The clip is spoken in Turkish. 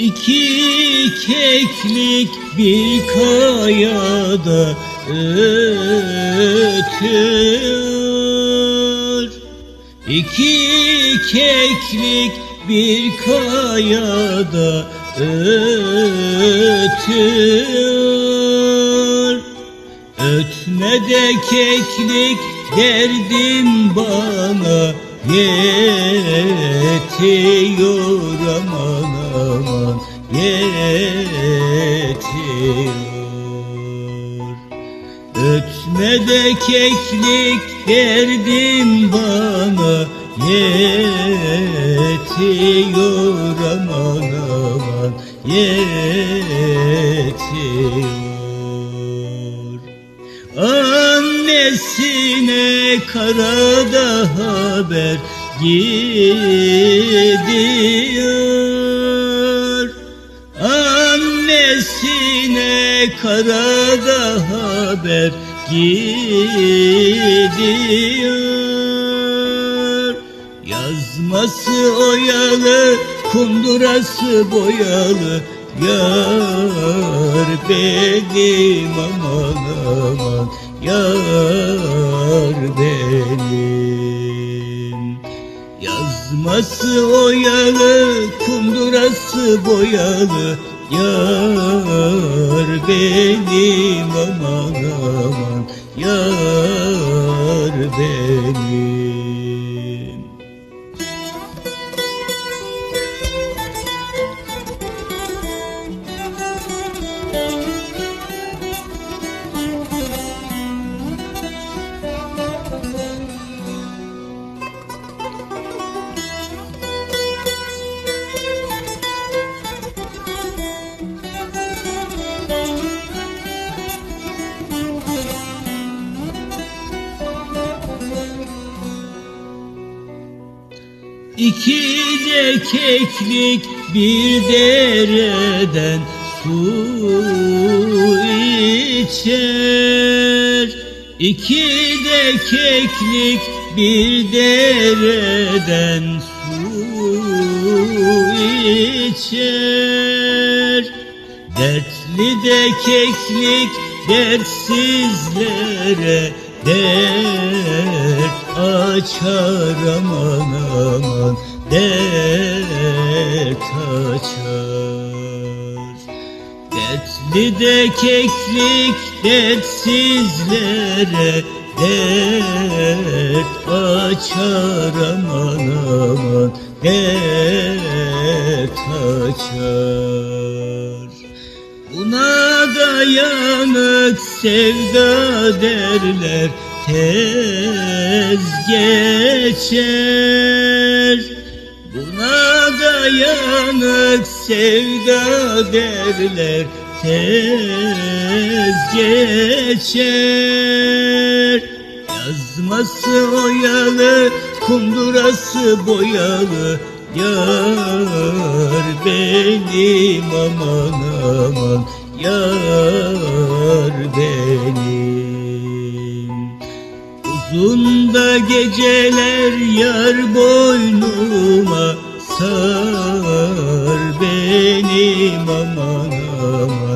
İki keklik bir kayada ötüyor. İki keklik bir kayada ötüyor. Ötme de keklik derdim bana yetiyor aman aman yetiyor. Ötme keklik derdim bana yetiyor aman aman yetiyor Annesine karada haber gidiyor. Annesine karada haber gidiyor. Yazması oyalı, kundurası boyalı Yar benim aman aman. Yar benim. Yazması oyalı, kundurası boyalı. Yar benim aman aman. Yar benim İki de keklik bir dereden su içer. İki de keklik bir dereden su içer. Dertli de keklik dertsizlere dert açar aman aman dert açar. Dertli de keklik dertsizlere dert açar aman aman dert açar. Buna dayanık sevda derler tez geçer. Buna dayanık sevda derler tez geçer. Yazması oyalı, kundurası boyalı Yar benim aman aman Yar benim. Uzun da geceler yar boynuma Sar benim aman aman